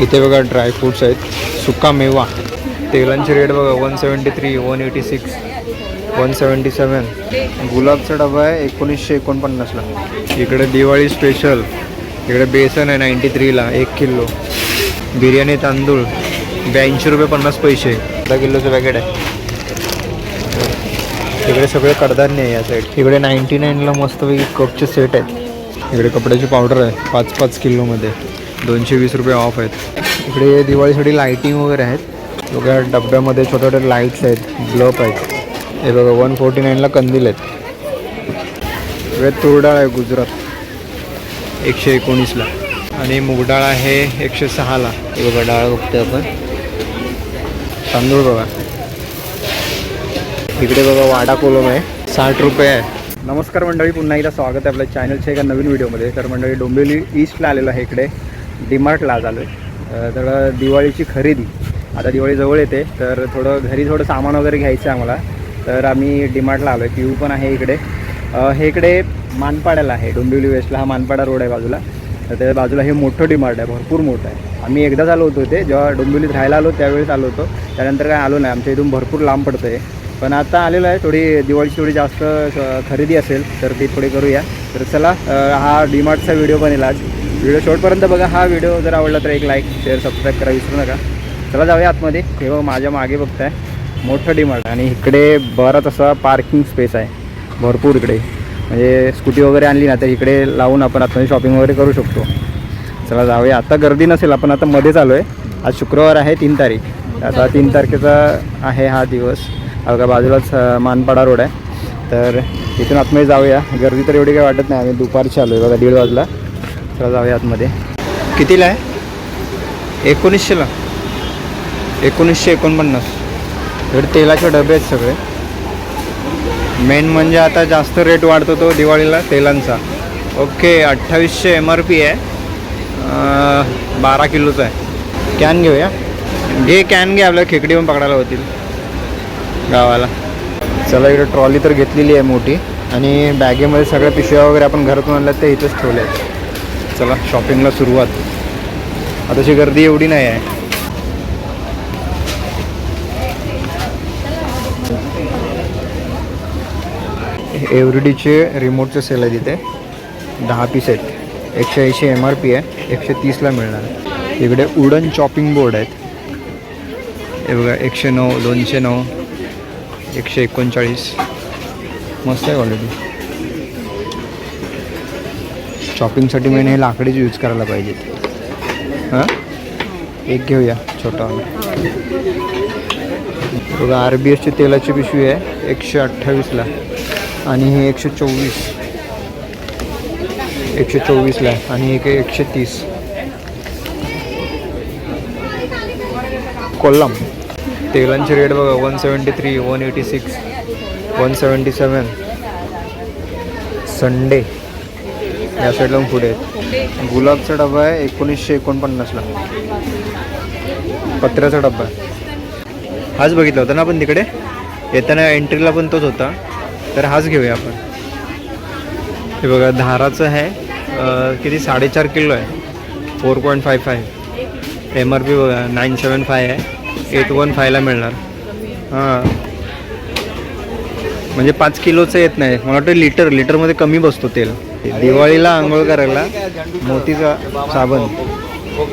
इथे बघा ड्रायफ्रूट्स आहेत. सुका मेवा. तेलांचे रेट बघा one seventy three one eighty six one seventy seven गुलाबचा डबा आहे एकोणीसशे एकोणपन्नासला इकडे दिवाळी स्पेशल इकडे बेसन आहे नाईंटी थ्रीला एक किलो. बिर्याणी तांदूळ ब्याऐंशी रुपये पन्नास पैसे. दहा किलोचं पॅकेट आहे. इकडे सगळे कडधान्य आहे या साईड इकडे नाईंटी नाईनला मस्तपैकी कपचे सेट आहेत. इकडे कपड्याची पावडर आहे पाच पाच किलोमध्ये. दोनशे वीस रुपये ऑफ आहेत. इकडे दिवाळीसाठी लाईटिंग वगैरे आहेत. बघा डब्यामध्ये छोटे छोटे लाईट्स आहेत ब्लप आहेत. हे बघा वन फोर्टी नाईनला कंदील आहेत. इकडे तुरडाळ आहे गुजरात. एकशे एकोणीसला. आणि मुगडाळ आहे एकशे सहाला. हे बघा डाळ बघतोय आपण. तांदूळ बघा. इकडे बघा वाडा कोलम आहे. साठ रुपये आहे. नमस्कार मंडळी पुन्हा एकदा स्वागत आहे आपल्या चॅनलच्या एका नवीन व्हिडिओमध्ये तर मंडळी डोंबिवली ईस्टला आलेलं आहे इकडे. डीमार्टला आज आलो आहे. तर दिवाळीची खरेदी. आता दिवाळी जवळ येते तर थोडं घरी थोडं सामान वगैरे घ्यायचं आहे आम्हाला. तर आम्ही डीमार्टला आलो आहे. पिऊ पण आहे इकडे. हे इकडे मानपाड्याला आहे. डोंबिवली वेस्टला हा मानपाडा रोड आहे बाजूला. तर त्या बाजूला हे मोठं डिमार्ट आहे. भरपूर मोठं आहे. आम्ही एकदाच आलो होतो ते जेव्हा डोंबिवलीत राहायला आलो त्यावेळेस आलो होतो. त्यानंतर काय आलो नाही. आमच्या इथून भरपूर लांब पडतं आहे पण आता आलेलो आहे. थोडी दिवाळीची थोडी जास्त खरेदी असेल तर ती थोडी करूया. तर चला हा डीमार्टचा व्हिडिओ बनेल आज. व्हिडिओ शॉर्टपर्यंत बघा. हा व्हिडिओ जर आवडला तर एक लाईक शेअर सबस्क्राईब करा विसरू नका. चला जाऊया आतमध्ये. हे बघ माझ्या मागे बघताय. मोठं डीमार्ट आणि इकडे बराच असा पार्किंग स्पेस आहे. भरपूर इकडे. म्हणजे स्कूटी वगैरे आणली ना तर इकडे लावून आपण आतमध्ये शॉपिंग वगैरे करू शकतो. चला जाऊया. आता गर्दी नसेल आपण आता मध्येच आलो आहे आज शुक्रवार आहे तीन तारीख. आता तीन तारखेचा आहे हा दिवस. हा बाजूलाच मानपाडा रोड आहे. तर इथून आतमध्ये जाऊया. गर्दी तर एवढी काही वाटत नाही. आम्ही दुपारची आलो आहे बघा दीड वाजला. चला जाऊया आतमध्ये. कितीला आहे? एकोणीसशेला. एकोणीसशे एकोणपन्नास. इकडे तेलाचे डबे आहेत सगळे. मेन म्हणजे आता जास्त रेट वाढतो तो दिवाळीला तेलांचा. ओके अठ्ठावीसशे एम आर पी आहे. बारा किलोचा आहे. कॅन घेऊया. घे कॅन घे आपल्याला खेकडी पण पकडायला होतील. गावाला. चला इकडे ट्रॉली तर घेतलेली आहे मोठी. आणि बॅगेमध्ये सगळ्या पिशव्या वगैरे आपण घरातून आणल्या ते इथंच ठेवल्या आहेत. चला शॉपिंगला सुरुवात. आताची गर्दी एवढी नाही आहे. एव्हरीडीचे रिमोटचे सेल आहे तिथे दहा पीस आहेत. एकशे ऐंशी एम आर पी आहे. एकशे तीसला मिळणार. इकडे उडन चॉपिंग बोर्ड आहेत. हे बघा एकशे नऊ दोनशे नऊ एकशे एकोणचाळीस. मस्त आहे क्वालिटी शॉपिंगसाठी मेन हे लाकडीच यूज करायला पाहिजेत. हां? एक घेऊया छोटा बघा आर बी एसची तेलाची पिशवी आहे एकशे अठ्ठावीसला आणि हे एकशे चोवीस. एकशे चोवीसला आहे आणि एक आहे एकशे तीस. कोल्लम. तेलांचे रेट बघा one seventy three one eighty six one seventy seven Sunday या साईडला पुढे. आहेत गुलाबचा डबा आहे एकोणीसशे एकोणपन्नासला पत्र्याचा डबा आहे. हाच बघितला होता ना आपण तिकडे? येताना एंट्रीला पण तोच होता. तर हाच घेऊया आपण. हे बघा धाराचं आहे किती? साडेचार किलो आहे. Four point five five M R P बघा नाईन सेवन फाय आहे. एट वन फायला मिळणार. हां. म्हणजे पाच किलोचं येत नाही. मला वाटतं लिटर लिटरमध्ये कमी बसतो तेल. दिवाळीला आंघोळ करायला मोतीचा साबण.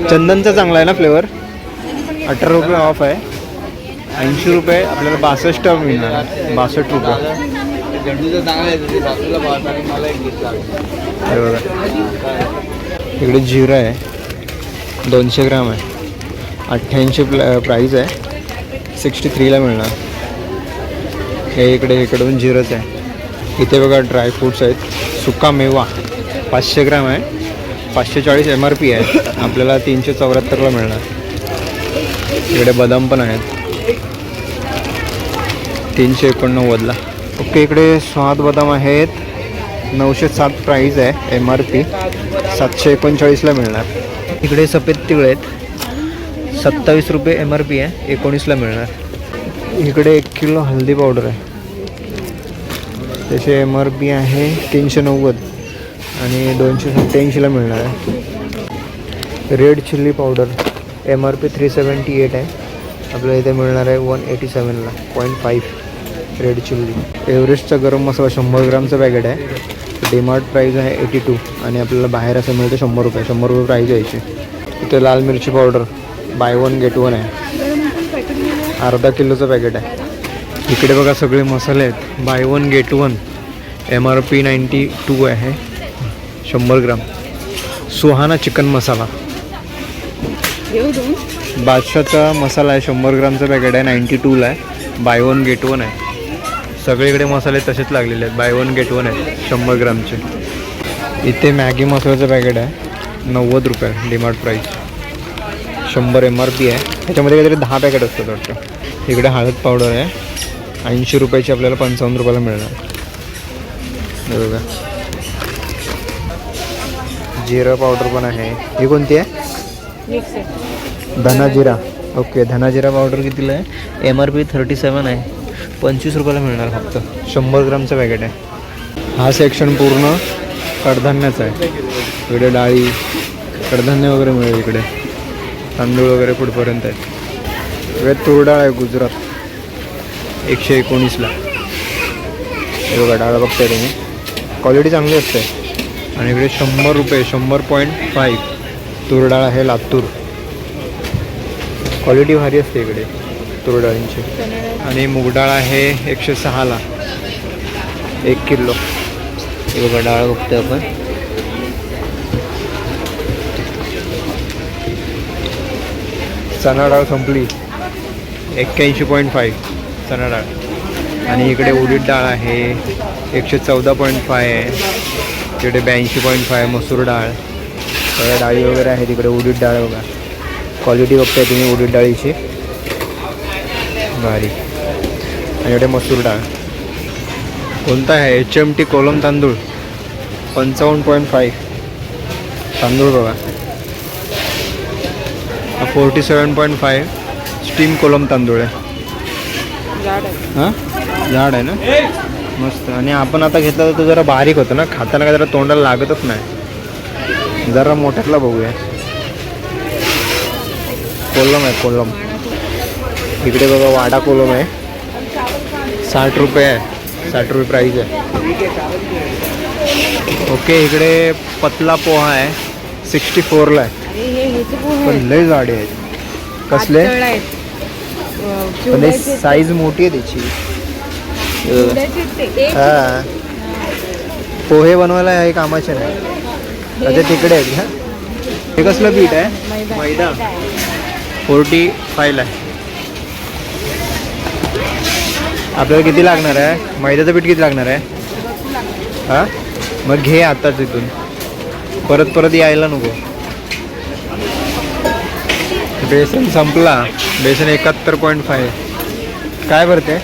चंदनचा चांगला आहे ना फ्लेवर अठरा रुपये ऑफ आहे. ऐंशी रुपये आपल्याला बासष्ट मिळणार बासष्ट रुपये. हे बघा. इकडे जिरं आहे. दोनशे ग्राम आहे. अठ्ठ्याऐंशी प्ला प्राईज आहे. सिक्स्टी थ्रीला मिळणार. हे इकडे इकडून जिरंच आहे. इथे बघा ड्रायफ्रूट्स आहेत. सुका मेवा पाचशे ग्राम आहे. पाचशे चाळीस एम आर पी आहे. आपल्याला तीनशे चौऱ्याहत्तरला मिळणार. इकडे बदाम पण आहेत. तीनशे एकोणनव्वदला ओके इकडे स्वाद बदाम आहेत. नऊशे सात प्राईज आहे एम आर पी सातशे एकोणचाळीसला मिळणार. इकडे सफेद तिळ आहेत. सत्तावीस रुपये एम आर पी आहे. एकोणीसला मिळणार. इकडे एक किलो हल्दी पावडर आहे. त्याचे एम आर पी आहे तीनशे नव्वद आणि दोनशे सत्त्याऐंशीला मिळणार आहे. Red chilli powder M R P three seventy eight आहे. आपल्याला इथे मिळणार आहे वन एटी सेवनला पॉईंट फाईव्ह रेड चिल्ली एव्हरेस्टचा गरम मसाला शंभर ग्रामचं पॅकेट आहे. डिमार्ट प्राईज आहे एटी टू आणि आपल्याला बाहेर असं मिळतं शंभर रुपये. शंभर रुपये प्राईज यायची इथे लाल मिरची powder buy one get one आहे. अर्धा किलोचं पॅकेट आहे. इकडे बघा सगळे मसाले आहेत. Buy one get one M R P ninety two आहे. शंभर ग्राम. सुहाना चिकन मसाला. बादशाचा मसाला आहे. शंभर ग्रामचं पॅकेट आहे. नाईंटी टूला आहे. बाय वन गेट वन आहे. सगळीकडे मसाले तसेच लागलेले आहेत. बाय वन गेट वन आहे. शंभर ग्रामचे. इथे मॅगी मसाल्याचं पॅकेट आहे. नव्वद रुपये डिमार्ट प्राईस शंभर एम आर पी आहे. त्याच्यामध्ये काहीतरी दहा पॅकेट असतात वाटतं. इकडे हळद पावडर आहे. ऐंशी रुपयाची आपल्याला पंचावन्न रुपयाला मिळणार. बघा. जिरा पावडर पण आहे. ही कोणती आहे? धना जिरा ओके धना जिरा पावडर कितीला आहे? M R P thirty seven आहे. पंचवीस रुपयाला मिळणार फक्त. शंभर ग्रामचं पॅकेट आहे. हा सेक्शन पूर्ण कडधान्याचा आहे. इकडे डाळी कडधान्य वगैरे मिळेल इकडे. तांदूळ वगैरे पुढपर्यंत आहेत? इकडे तूर डाळ आहे गुजरात. एकशे एकोणीसला. हे बघा डाळ बघताय तुम्ही क्वालिटी चांगली असते. आणि इकडे शंभर रुपये शंभर पॉईंट फाईव्ह तूर डाळ आहे लातूर. क्वालिटी भारी असते इकडे तूर डाळींची आणि मूग डाळ आहे एकशे सहाला. एक किलो. हे बघा डाळ बघतोय आपण. चणा डाळ संपली. एक्क्याऐंशी पॉईंट फाईव्ह चणा डाळ आणि इकडे उडीद डाळ आहे एकशे चौदा पॉईंट फाय आहे तिकडे ब्याऐंशी पॉईंट फाय मसूर डाळ. सगळ्या डाळी वगैरे आहे तिकडे उडीद डाळ बघा. क्वालिटी बघताय तुम्ही उडीद डाळीची. भारी. आणि इकडे मसूर डाळ. कोणता आहे? एच एम टी कोलम तांदूळ. पंचावन्न पॉईंट फाईव्ह तांदूळ बघा. Forty seven point five steam Kolam तांदूळ आहे. हां? झाड आहे ना? मस्त. आणि आपण आता घेतला तर तो जरा बारीक होतं ना. खाताना काय जरा तोंडाला लागतच नाही. जरा मोठ्यातला बघूया. कोलम आहे कोलम. इकडे बघा वाडा कोलम आहे. साठ रुपये आहे. साठ रुपये प्राईज आहे. ओके इकडे पतला पोहा आहे. सिक्स्टी फोरला आहे. पण लय जाडे आहेत. कसले? पण हे साईज मोठी आहे त्याची. हा. पोहे बनवायला हे कामाचे नाही. अच्छा तिकडे आहेत का हे कसलं पीठ आहे? मैदा. फोर्टी फायला आहे. आपल्याला किती लागणार आहे? मैद्याचं पीठ किती लागणार आहे? हा? मग घे आताच इथून. परत परत यायला नको. बेसन संपला. बेसन एकाहत्तर पॉईंट फाय काय भरते?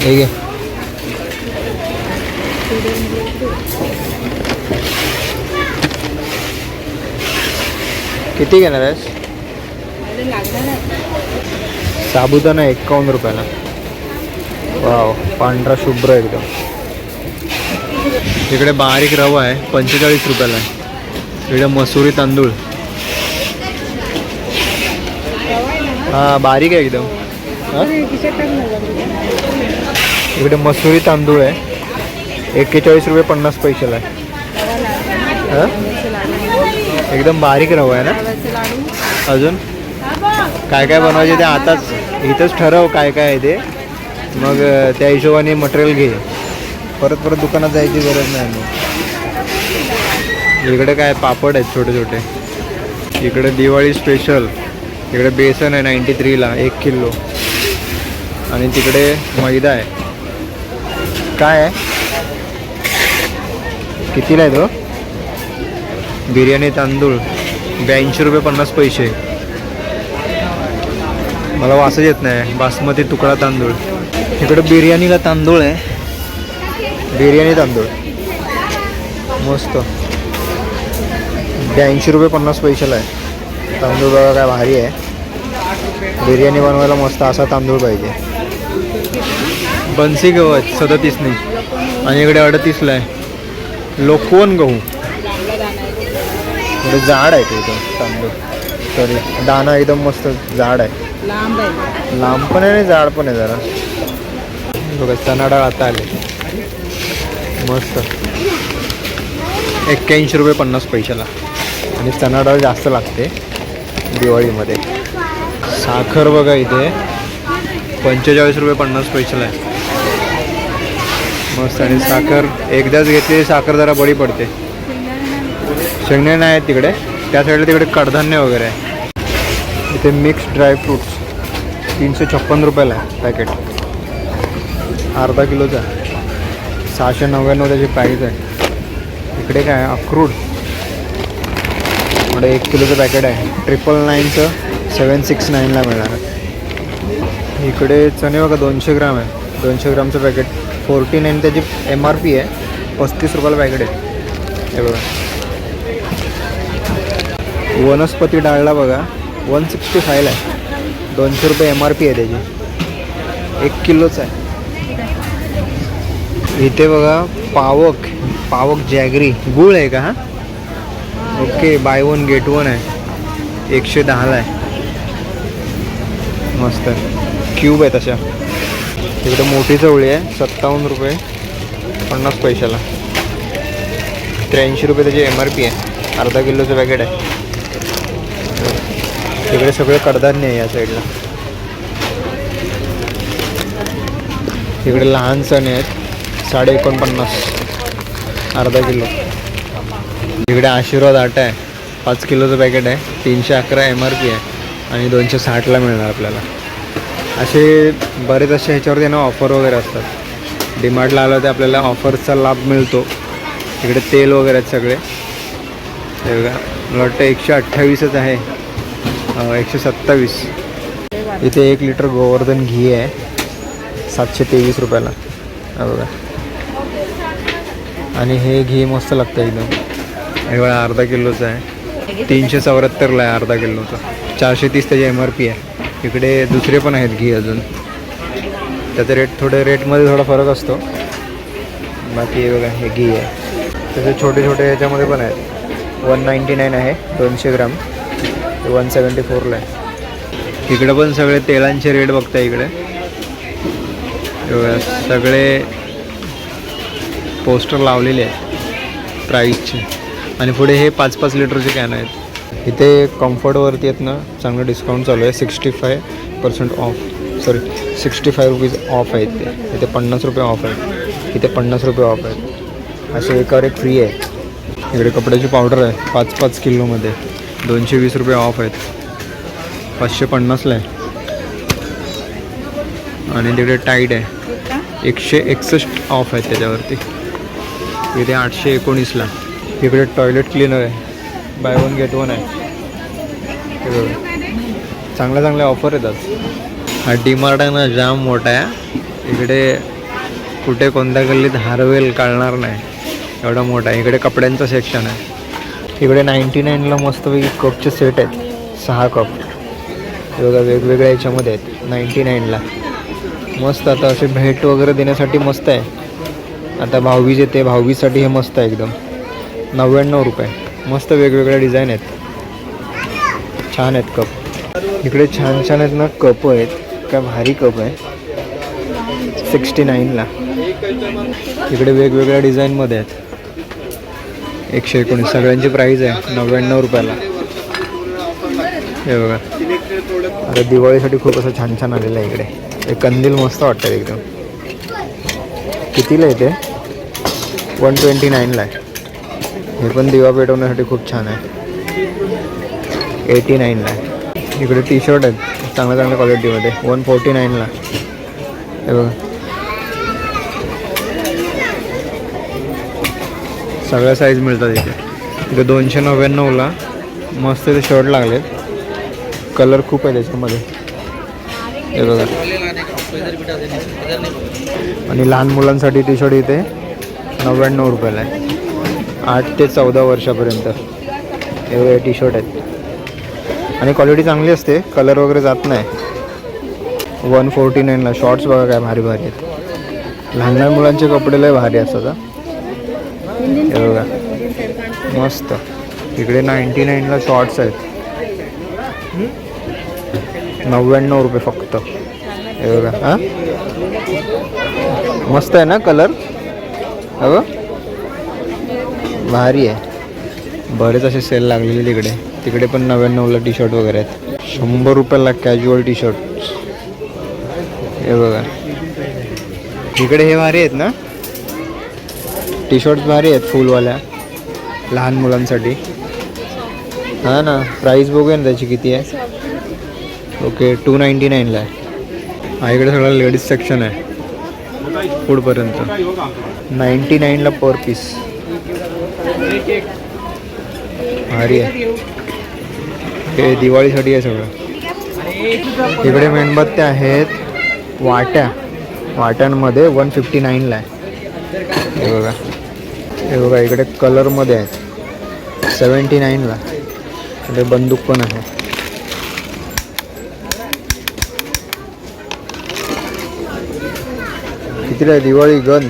ठीक आहे किती घेणार आहेस? साबुदाणा एकावन्न रुपयाला. वाव पांढरा शुभ्र एकदम. इकडे बारीक रवा आहे पंचेचाळीस रुपयाला. आहे इकडे मसुरी तांदूळ. हा बारीक आहे एकदम. इकडे मसुरी तांदूळ आहे. एक्केचाळीस रुपये पन्नास पैशाला आहे. एकदम बारीक रवा आहे ना? अजून? काय काय बनवायचे ते आताच इथंच ठरव काय काय आहे ते. मग त्या हिशोबाने मटेरियल घे. परत परत दुकानात जायची गरज नाही मग इकडे काय पापड आहेत छोटे छोटे. इकडे दिवाळी स्पेशल इकडे बेसन आहे नाईंटी थ्रीला एक किलो. आणि तिकडे मैदा आहे. काय आहे? कितीला आहे तो? बिर्याणी तांदूळ. ब्याऐंशी रुपये पन्नास पैसे. मला वासच येत नाही. बासमती तुकडा तांदूळ. इकडे बिर्याणीला तांदूळ आहे. बिर्याणी तांदूळ. मस्त. ब्याऐंशी रुपये पन्नास पैशाला आहे. तांदूळ बघा काय भारी आहे. बिर्याणी बनवायला मस्त असा तांदूळ पाहिजे. बन्सी गहू आहेत सदतीसने आणि इकडे अडतीसला आहे. लोकवन गहू. थोडे जाड आहे ते एकदम तांदूळ. सॉरी दाणा एकदम मस्त जाड आहे. लांब आहे. लांब पण आहे आणि जाड पण आहे जरा. बघा चणा डाळ आता आले. मस्त. एक्क्याऐंशी रुपये पन्नास पैशाला. आणि चणा डाळ जास्त लागते. दिवाळीमध्ये. साखर बघा इथे. पंचेचाळीस रुपये पन्नास पैशाला आहे. मस्त आणि साखर एकदाच घेतली साखर जरा बळी पडते. शेंगणे नाही आहेत तिकडे. त्या साईडला तिकडे कडधान्य वगैरे आहे. इथे मिक्स ड्रायफ्रूट्स तीनशे छप्पन रुपयाला आहे पॅकेट अर्धा किलोचा सहाशे नव्याण्णव त्याची प्राईज आहे. इकडे काय अक्रूड. इकडे एक किलोचं पॅकेट आहे. ट्रिपल नाईनचं सेवन सिक्स नाईनला मिळणार. इकडे चणे बघा दोनशे ग्राम आहे. दोनशे ग्रामचं पॅकेट फोर्टी नाईन त्याची एम आर पी आहे. पस्तीस रुपयाला पॅकेट आहे. हे बघा. वनस्पती डाळला बघा वन सिक्स्टी फायला आहे. दोनशे रुपये एम आर पी आहे त्याची. एक किलोच आहे. इथे बघा पावक. पावक जॅगरी. गुळ आहे का हां? Okay buy one get one आहे. एकशे दहाला आहे. मस्त. क्यूब आहे तशा इकडे मोठी चवळी आहे सत्तावन्न रुपये पन्नास पैशाला. त्र्याऐंशी रुपये त्याची एम आर पी आहे. अर्धा किलोचं पॅकेट आहे. तिकडे सगळे कडधान्य आहे या साईडला तिकडे लहान सण आहेत. साडे एकोणपन्नास. अर्धा किलो. इकडे आशीर्वाद आटा आहे. पाच किलोचं पॅकेट आहे. तीनशे अकरा एम आर पी आहे. आणि दोनशे साठला मिळणार आपल्याला. असे बरेच असे ह्याच्यावरती ना ऑफर वगैरे असतात. डिमार्टला आलं तर आपल्याला ऑफर्सचा लाभ मिळतो. इकडे तेल वगैरे आहेत सगळे. हे बघा मला वाटतं एकशे अठ्ठावीसच आहे. एकशे सत्तावीस. इथे एक लिटर गोवर्धन घी आहे. सातशे तेवीस रुपयाला. बघा. आणि हे घी मस्त लागतं एकदम. हे बघा अर्धा किलोचा आहे. तीनशे चौऱ्याहत्तरला आहे अर्धा किलोचा. चारशे तीस त्याची एम आर पी आहे. इकडे दुसरे पण आहेत घी अजून. त्याचे रेट थोडे रेटमध्ये थोडा फरक असतो. बाकी हे बघा हे घी आहे. तसे छोटे छोटे ह्याच्यामध्ये पण आहेत. वन नाईंटी नाईन आहे दोनशे ग्राम. वन सेवन्टी फोरला आहे. इकडं पण सगळे तेलांचे रेट बघता इकडे. सगळे पोस्टर लावलेले आहेत. प्राईसचे आणि पुढे हे पाच पाच लिटरचे कॅन आहेत. इथे कम्फर्टवरती आहेत ना चांगलं डिस्काउंट चालू आहे. Sixty five percent off sorry sixty five rupees off आहेत ते. इथे पन्नास रुपये ऑफ आहेत. इथे पन्नास रुपये ऑफ आहेत. असे एकावर एक फ्री आहे. इकडे कपड्याची पावडर आहे. पाच पाच किलोमध्ये. दोनशे वीस रुपये ऑफ आहेत. पाचशे पन्नासला आहे. आणि तिकडे टाईट आहे. एकशे एकसष्ट ऑफ आहेत त्याच्यावरती. इथे आठशे एकोणीसला. इकडे टॉयलेट क्लीनर आहे. बाय वन गेट वन आहे. चांगल्या चांगल्या ऑफर आज. हा डीमार्ट आहे ना जाम मोठा आहे. इकडे कुठे कोणत्या गल्लीत हारवेल कळणार नाही. एवढा मोठा आहे. इकडे कपड्यांचं सेक्शन आहे. इकडे नाईन्टी नाईनला मस्तपैकी कपचे सेट आहेत. सहा कप. बघा वेगवेगळ्या याच्यामध्ये आहेत. नाईन्टी नाईनला मस्त आता असे भेट वगैरे देण्यासाठी मस्त आहे. आता भाऊबीज येते. भाऊबीजसाठी हे मस्त आहे एकदम. नव्याण्णव रुपये. मस्त वेगवेगळ्या डिझाईन आहेत. छान आहेत कप इकडे छान छान आहेत ना कप आहेत. काय भारी कप आहे. सिक्स्टी नाईनला इकडे वेगवेगळ्या डिझाईनमध्ये आहेत. एकशे एकोणीस. सगळ्यांची प्राईज आहे. नव्याण्णव रुपयाला. हे बघा. आता दिवाळीसाठी खूप असं छान छान आलेलं आहे इकडे. एक कंदील मस्त वाटतं एकदम. कितीला येते वन ट्वेंटी नाईनला आहे. हे पण दिवा पेटवण्यासाठी खूप छान आहे. एटी नाईनला इकडे टी शर्ट आहेत. चांगल्या चांगल्या क्वालिटीमध्ये वन फोर्टी नाईनला हे बघा. सगळ्या साईज मिळतात इथे. इथे दोनशे नव्याण्णवला मस्त इथे शर्ट लागलेत. कलर खूप आहे त्याच्यामध्ये हे बघा. आणि लहान मुलांसाठी टी शर्ट इथे नव्याण्णव रुपयाला आहे. आठ ते चौदा वर्षापर्यंत. एवढे टी शर्ट आहेत. आणि क्वालिटी चांगली असते कलर वगैरे जात नाही. वन फोर्टी नाईनला शॉर्ट्स बघा काय भारी भारी आहेत. लहान लहान मुलांचे कपडे लय भारी असतात हे. बघा. मस्त. इकडे नाईन्टी नाईनला शॉर्ट्स आहेत. नव्याण्णव रुपये फक्त. हे बघा हां. मस्त आहे ना कलर अगं भारी आहे. बरेच असे सेल लागलेले तिकडे तिकडे पण नव्याण्णवला टी शर्ट वगैरे आहेत. शंभर रुपयाला कॅज्युअल टी शर्ट हे बघा. इकडे हे भारी आहेत ना? टी शर्ट भारी आहेत फुलवाल्या. लहान मुलांसाठी. हां ना? प्राईस बघूया ना त्याची किती आहे. ओके टू नाईन्टी नाईनला आहे. हा इकडे सगळं लेडीज सेक्शन आहे. पुढपर्यंत नाईन्टी नाईनला पर पीस भारी आहे. हे दिवाळीसाठी आहे सगळं. इकडे मेणबत्त्या आहेत वाट्या. वाट्यांमध्ये वन फिफ्टी नाईनला आहे. हे बघा. हे बघा इकडे कलरमध्ये आहेत. सेवन्टी नाईनला इकडे बंदूक पण आहे. कितीला आहे Diwali gun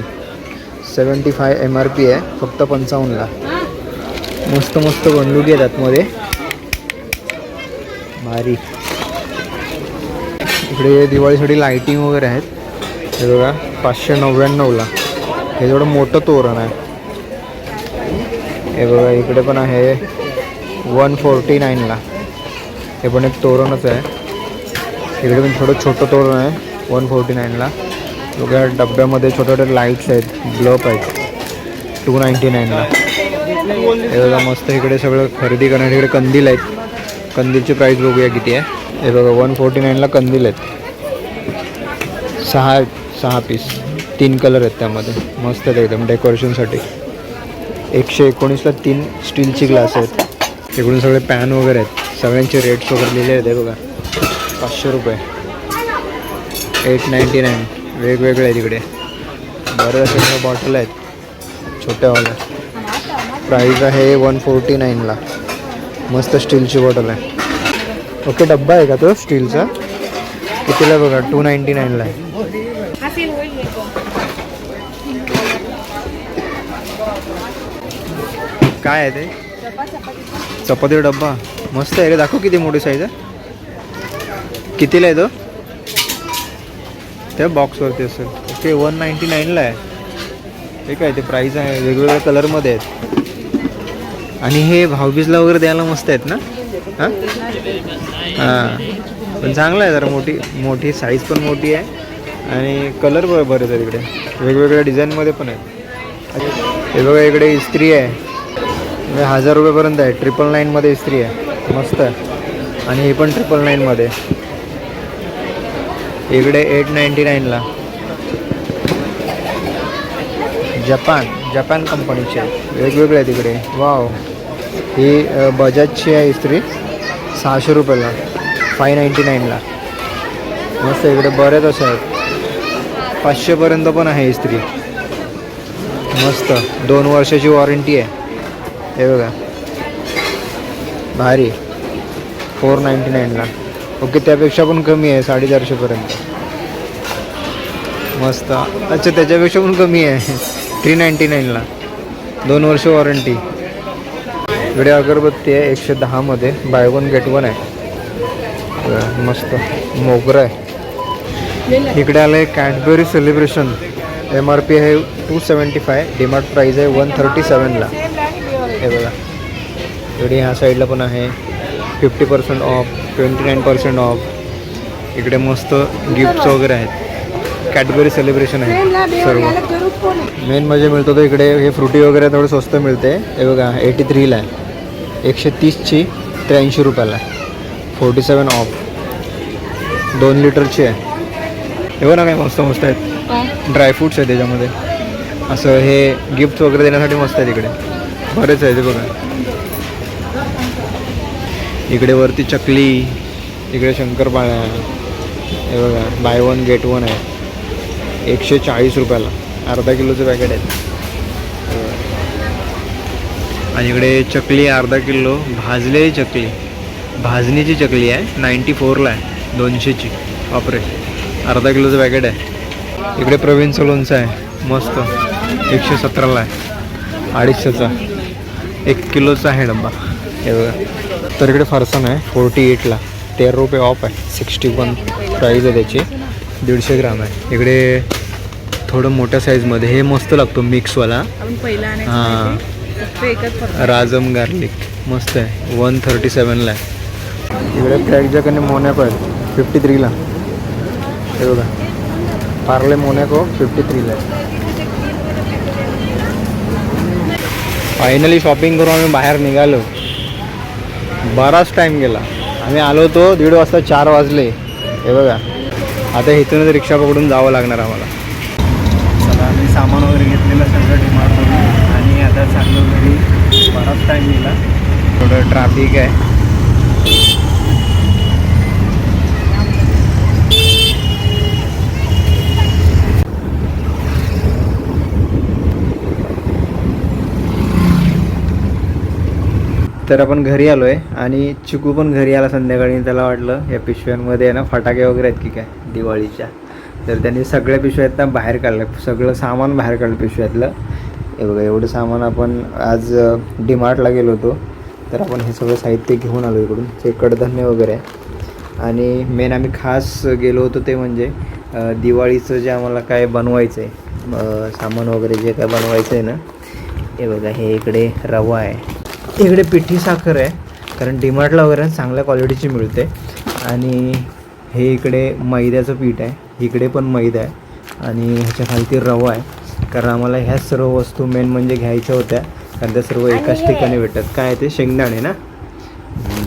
seventy five M R P आहे फक्त पंचावन्नला. मस्त मस्त बंडुकी आहेत आतमध्ये भारी. इकडे दिवाळीसाठी लाईटिंग वगैरे आहेत. हे बघा पाचशे नव्याण्णवला. हे थोडं मोठं तोरण आहे. हे बघा इकडे पण आहे वन फोर्टी नाईनला. हे पण एक तोरणच आहे. इकडे पण थोडं छोटं तोरण आहे वन फोर्टी नाईनला. बघा डब्यामध्ये छोटे छोटे लाईट्स आहेत ब्लप आहेत. टू नाईन्टी नाईनला हे बघा मस्त इकडे सगळं खरेदी करण्यासाठी इकडे कंदील आहेत. कंदीलची प्राईस बघूया किती आहे. हे बघा वन फोर्टी नाईनला कंदील आहेत. सहा सहा पीस तीन कलर आहेत त्यामध्ये. मस्त आहेत एकदम डेकोरेशनसाठी एकशे एकोणीसला तीन स्टीलची ग्लास आहेत. इकडून सगळे पॅन वगैरे आहेत. सगळ्यांचे रेट्स वगैरे लिहिले आहेत हे बघा. पाचशे रुपये. एट नाईन्टी नाईन वेगवेगळे आहेत इकडे. बरेच असे बॉटल आहेत. छोट्यावाल्या प्राईज आहे वन फोर्टी नाईनला मस्त स्टीलची बॉटल आहे. ओके डब्बा आहे का तो स्टीलचा कितीला बघा? टू नाईन्टी नाईनला आहे. काय आहे ते? चपाती डब्बा. मस्त आहे रे. दाखव किती मोठी साईज आहे. कितीला आहे तो? त्या बॉक्सवरती असेल. ओके वन नाईन्टी नाईनला आहे. ठीक आहे ते प्राईस आहे वेगवेगळ्या कलरमध्ये आहेत. आणि हे भाऊबीजला वगैरे द्यायला मस्त आहेत ना? हां? हां. पण चांगलं आहे जरा मोठी मोठी साईज पण मोठी आहे. आणि कलर ब बरेच आहे तिकडे वेगवेगळ्या डिझाईनमध्ये पण आहेत. हे बघा इकडे इस्त्री आहे. म्हणजे हजार रुपयेपर्यंत आहे. ट्रिपल नाईनमध्ये इस्त्री आहे. मस्त आहे. आणि हे पण ट्रिपल नाईनमध्ये इकडे एट नाईन्टी नाईनला जपान जपान कंपनीची. आहे वेगवेगळे आहे तिकडे वाव ही बजाजची आहे इस्त्री. सहाशे रुपयाला. फाय नाईन्टी नाईनला मस्त इकडे. बरेच असे आहेत. पाचशेपर्यंत पण आहे इस्त्री. मस्त. दोन वर्षाची वॉरंटी आहे. हे बघा. भारी. फोर नाईन्टी नाईनला ओके त्यापेक्षा पण कमी आहे साडेचारशेपर्यंत मस्त. अच्छा त्याच्यापेक्षा पण कमी आहे. थ्री नाईन्टी नाईनला. दोन वर्ष वॉरंटी. इकडे अगरबत्ती आहे एकशे दहामध्ये बाय वन गेट वन आहे. मस्त. मोगरा आहे. इकडे आलं आहे Cadbury celebration M R P आहे two seventy five DMart price आहे वन थर्टी सेवनला हे बघा. इकडे ह्या साईडला पण आहे. Fifty percent off twenty nine percent off इकडे मस्त गिफ्ट्स वगैरे आहेत. कॅडबरी सेलिब्रेशन आहे. सर्व. मेन म्हणजे मिळतो तो इकडे हे फ्रुटी वगैरे थोडं स्वस्त मिळते. हे बघा एटी थ्रीला आहे. एकशे तीसची त्र्याऐंशी रुपयाला आहे. फोर्टी सेवन ऑफ दोन लिटरची आहे. हे बघा ना काय मस्त मस्त आहेत. ड्रायफ्रूट्स आहे त्याच्यामध्ये. असं हे गिफ्ट वगैरे देण्यासाठी मस्त आहे तिकडे बरेच आहे ते बघा. इकडे वरती चकली इकडे शंकरपाळ्या हे बघा बाय वन गेट वन आहे. एकशे चाळीस रुपयाला. अर्धा किलोचं पॅकेट आहे. आणि इकडे चकली अर्धा किलो. भाजलेली चकली. भाजणीची चकली आहे. नाईन्टी फोरला आहे. दोनशेची. बापरे. अर्धा किलोचं पॅकेट आहे. इकडे प्रवीण सलोनचं आहे. मस्त. एकशे सतराला आहे. अडीचशेचा. एक किलोचा आहे डब्बा. हे बघा. तर इकडे फरसन आहे फोर्टी एटला तेरा रुपये ऑफ आहे सिक्स्टी वन प्राईज आहे त्याची. दीडशे ग्राम आहे. इकडे थोडं मोठ्या साईजमध्ये हे मस्त लागतो मिक्सवाला हां. राजम गार्लिक मस्त आहे. वन थर्टी सेवनला आहे. इकडे फ्रॅगजॅक आणि मोनॅको आहे फिफ्टी थ्रीला हे बघा. पार्ले मोनॅको फिफ्टी थ्रीला आहे. फायनली शॉपिंग करून आम्ही बाहेर निघालो. बराच टाईम गेला. आम्ही आलो होतो दीड वाजता चार वाजले. हे बघा. आता इथूनच रिक्षा पकडून जावं लागणार आम्हाला. चला आम्ही सामान वगैरे घेतलेलं सगळं डिमार्टमधून आणि आता चाललो घरी. बराच टाईम गेला. थोडं ट्रॅफिक आहे. तर आपण घरी आलो आहे आणि चिकू पण घरी आला संध्याकाळी त्याला वाटलं या पिशव्यांमध्ये आहे ना फटाके वगैरे आहेत की काय दिवाळीच्या. तर त्यांनी सगळ्या पिशव्यात ना बाहेर काढलं सगळं सामान बाहेर काढलं पिशव्यातलं. हे बघा एवढं सामान आपण आज डीमार्टला गेलो होतो. तर आपण हे सगळं साहित्य घेऊन आलो इकडून. ते कडधान्य वगैरे आहे. आणि मेन आम्ही खास गेलो होतो ते म्हणजे दिवाळीचं जे आम्हाला काय बनवायचं आहे सामान वगैरे जे काय बनवायचं आहे ना हे बघा हे इकडे रवा आहे. इकडे पिठी साखर आहे कारण डीमार्टला वगैरे चांगल्या क्वालिटीची मिळते. आणि हे इकडे मैद्याचं पीठ आहे इकडे पण मैदा आहे आणि ह्याच्या खालती रवा आहे. कारण आम्हाला ह्याच सर्व वस्तू मेन म्हणजे घ्यायच्या होत्या कारण त्या सर्व एकाच ठिकाणी भेटतात. काय ते? शेंगदाणे ना?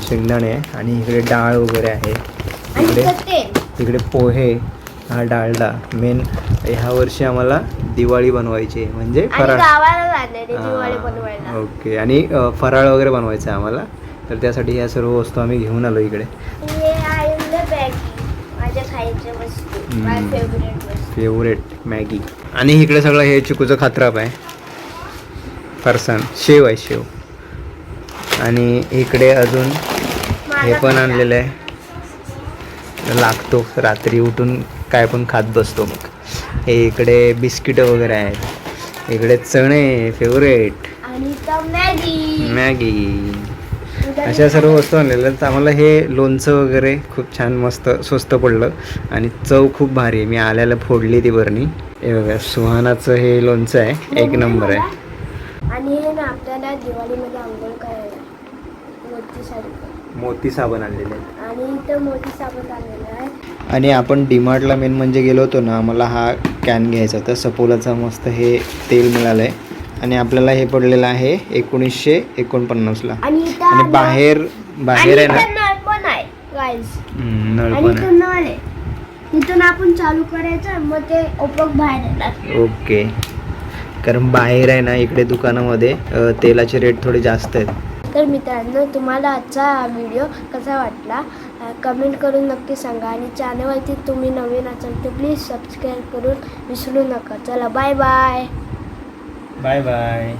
शेंगदाणे आहे. आणि इकडे डाळ वगैरे आहे. इकडे तिकडे पोहे हा डाळडा मेन ह्या वर्षी आम्हाला दिवाळी बनवायची आहे. म्हणजे फराळ. हा, ओके. आणि अ, फराळ वगैरे बनवायचं आहे आम्हाला. तर त्यासाठी ह्या सर्व वस्तू आम्ही घेऊन आलो इकडे. हे आहे बॅगी माझ्या खायच्या वस्तू. हम्म. माय फेवरेट वस्तू. Favourite Maggi. आणि इकडे सगळं हे चिकूचं खात्राप आहे. फरसाण शेव आहे शेव. आणि इकडे अजून हे पण आणलेलं आहे. लागतो. रात्री उठून काय पण खात बसतो मग. हे इकडे बिस्किटं वगैरे आहेत. इकडे चणे फेवरेट. तर मॅगी. मॅगी. अशा सर्व वस्तू आणलेल्या आहेत. आम्हाला हे लोणचं वगैरे खूप छान मस्त स्वस्त पडलं. आणि चव खूप भारी आहे. मी आल्याला फोडली ती बरणी. हे बघा सुहानाचं हे लोणचं आहे. एक नंबर आहे. आणि हे ना आपल्याला दिवाळीमध्ये आंघोळ करायला. मोती साबण आणलेले आणि इथं मोती साबण आहे आणि आपण डीमार्टला मेन म्हणजे गेलो होतो ना आम्हाला हा कॅन घ्यायचा होता. सपोलाचा मस्त हे तेल मिळालं आहे आणि आपल्याला हे पडलेलं आहे एकोणीसशे एकोणपन्नासला आणि बाहेर बाहेर आहे ना नळ पण आहे इथून आपण चालू करायचं मग ते ओपक बाहेर ओके. कारण बाहेर आहे ना इकडे दुकानामध्ये अ, तेलाचे रेट थोडे जास्त आहेत. तर मित्रांनो तुम्हाला आजचा व्हिडिओ कसा वाटला? कमेंट करून नक्की सांगा आणि चॅनलवरती तुम्ही नवीन असाल तर प्लीज सबस्क्राईब करून विसरू नका. चला बाय बाय बाय बाय